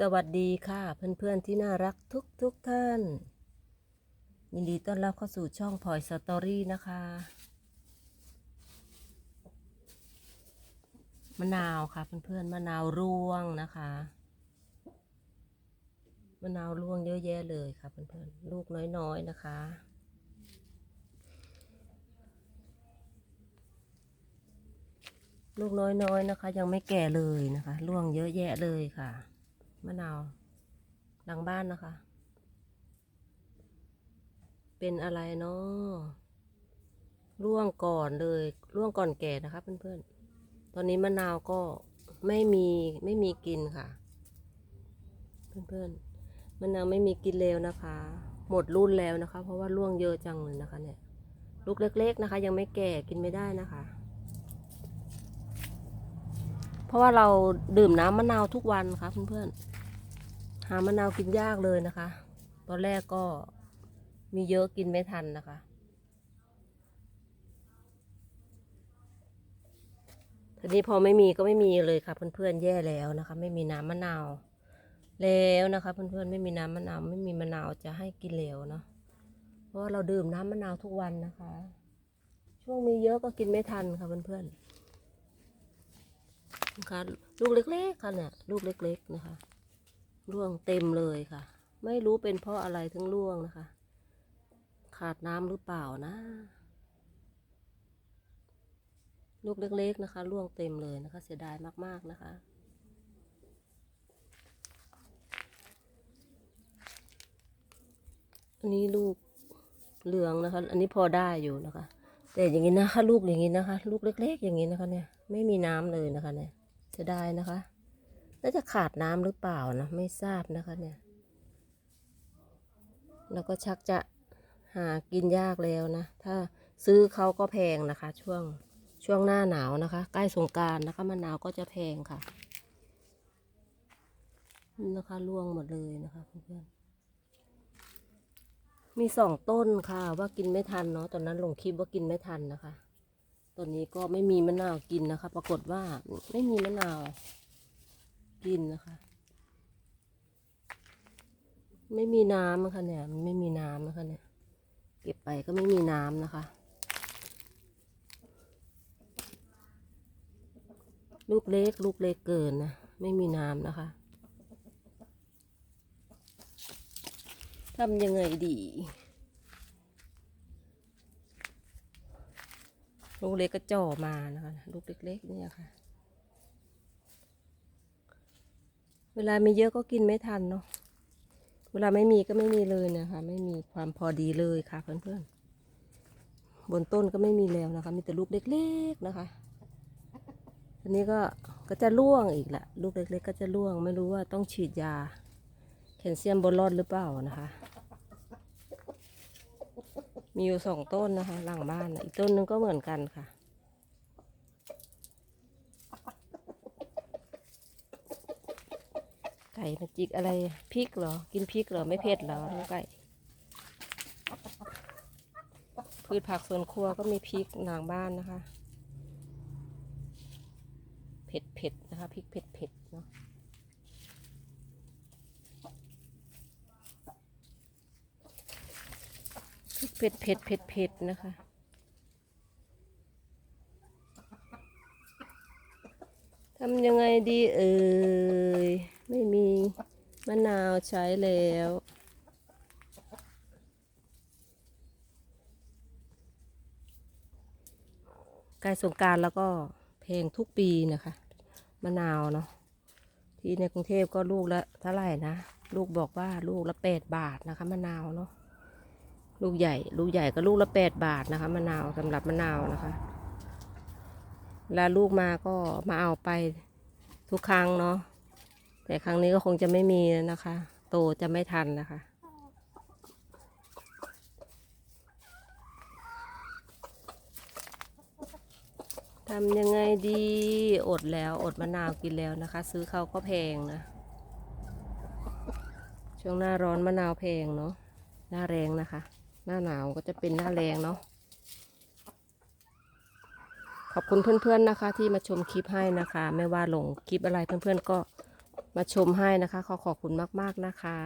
สวัสดีค่ะ เพื่อนๆที่น่ารักทุกทุกๆท่าน ยินดีต้อนรับเข้าสู่ช่องพลอยสตอรี่นะคะมะนาวค่ะเพื่อนๆมะนาวร่วงนะคะมะนาวร่วงเยอะแยะเลยค่ะเพื่อนๆลูกน้อยๆนะคะ ลูกน้อยๆนะคะ ยังไม่แก่เลยนะคะ ร่วงเยอะแยะเลยค่ะ มะนาวหลังบ้านนะคะ เป็นอะไรเนาะร่วงก่อนเลยร่วงก่อนแก่นะคะเพื่อนๆ ตอนนี้มะนาวก็ไม่มีไม่มีกินค่ะ เพื่อนๆมะนาวไม่มีกินแล้วนะคะ หมดรุ่นแล้วนะคะ เพราะว่าร่วงเยอะจังเลยนะคะ เนี่ยลูกเล็ก ๆนะคะ ยังไม่แก่กินไม่ได้นะคะ เพราะว่าเราดื่มน้ำมะนาวทุกวันค่ะเพื่อนๆ หามะนาวกินยากเลยนะคะ ตอนแรกก็มีเยอะกินไม่ทันนะคะ ทีนี้พอไม่มีก็ไม่มีเลยค่ะ เพื่อนๆแย่แล้วนะคะ ไม่มีน้ำมะนาว แล้วนะคะ เพื่อนๆไม่มีน้ำมะนาวไม่มีมะนาวจะให้กินแล้วเนาะ เพราะว่าเราดื่มน้ำมะนาวทุกวันนะคะ ช่วงมีเยอะก็กินไม่ทันค่ะเพื่อนๆนะคะลูกเล็กๆค่ะเนี่ยลูกเล็ก ๆ นะคะ ร่วงเต็มเลยค่ะ ไม่รู้เป็นเพราะอะไรถึงร่วงนะคะ ขาดน้ำหรือเปล่านะ ลูกเล็กๆนะคะ ร่วงเต็มเลยนะคะ เสียดายมากๆนะคะอันนี้ลูกเหลืองนะคะ อันนี้พอได้อยู่นะคะ แต่อย่างนี้นะคะ ลูกอย่างนี้นะคะ ลูกเล็ก ๆ อย่างนี้นะคะ เนี่ย ไม่มีน้ำเลยนะคะ เนี่ยเสียดายนะคะ น่าจะขาดน้ำหรือเปล่านะไม่ทราบนะคะเนี่ย แล้วก็ชักจะหากินยากแล้วนะ ถ้าซื้อเขาก็แพงนะคะ ช่วงช่วงหน้าหนาวนะคะ ใกล้สงการนะคะมะนาวก็จะแพงค่ะนะคะร่วงหมดเลยนะคะเพื่อนมีสองต้นค่ะ ว่ากินไม่ทันเนาะตอนนั้นลงคลิปว่ากินไม่ทันนะคะตอนนี้ก็ไม่มีมะนาวกินนะคะ ปรากฏว่าไม่มีมะนาว กินนะคะ ไม่มีน้ำนะคะเนี่ยมันไม่มีน้ำนะคะเนี่ย เก็บไปก็ไม่มีน้ำนะคะ ลูกเล็กลูกเล็กเกินนะ ไม่มีน้ำนะคะทำยังไงดีลูกเล็กก็จ่อมานะคะ ลูกเล็กๆเนี่ยค่ะ เวลามีเยอะก็กินไม่ทันเนาะ เวลาไม่มีก็ไม่มีเลยนะคะ ไม่มีความพอดีเลยค่ะเพื่อนๆ บนต้นก็ไม่มีแล้วนะคะ มีแต่ลูกเล็กๆนะคะอันนี้ก็ก็จะร่วงอีกละลูกเล็กๆ ก็จะร่วง ไม่รู้ว่าต้องฉีดยาแคลเซียมบนรอดหรือเปล่านะคะ มีอยู่สองต้นนะคะ หลังบ้านอีกต้นหนึงก็เหมือนกันค่ะ ไก่มาจิกอะไรพริกเหรอ กินพริกเหรอ ไม่เผ็ดเหรอน้องไก่ พืชผักสวนครัวก็มีพริกหลังบ้านนะคะ เผ็ดเผ็ดนะคะพริกเผ็ดเผ็ดเนาะพริกเผ็ดเผ็ดเผ็ดเผ็ดนะคะทำยังไงดีเอ่ย ไม่มีมะนาวใช้แล้วกล้สงการแล้วก็เพงทุกปีนะคะ มะนาวเนาะที่ในกรุงเทพก็ลูกละเท่าไหร่นะ ลูกบอกว่าลูกละแปดบาทนะคะมะนาวเนาะลูกใหญ่ ลูกใหญ่ก็ลูกละแปดบาทนะคะมะนาวสำหรับมะนาวนะคะแล้วลูกมาก็มาเอาไปทุกครั้งเนาะ แต่ครั้งนี้ก็คงจะไม่มีแล้วนะคะ โตจะไม่ทันนะคะทำยังไงดีอดแล้วอดมะนาวกินแล้วนะคะ ซื้อเขาก็แพงนะ ช่วงหน้าร้อนมะนาวแพงเนาะหน้าแรงนะคะ หน้าหนาวก็จะเป็นหน้าแรงเนาะขอบคุณเพื่อนๆนะคะ ที่มาชมคลิปให้นะคะ ไม่ว่าลงคลิปอะไรเพื่อนๆก็ มาชมให้นะคะ ขอขอบคุณมาก ๆ นะคะ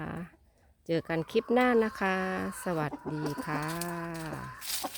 เจอกันคลิปหน้านะคะ สวัสดีค่ะ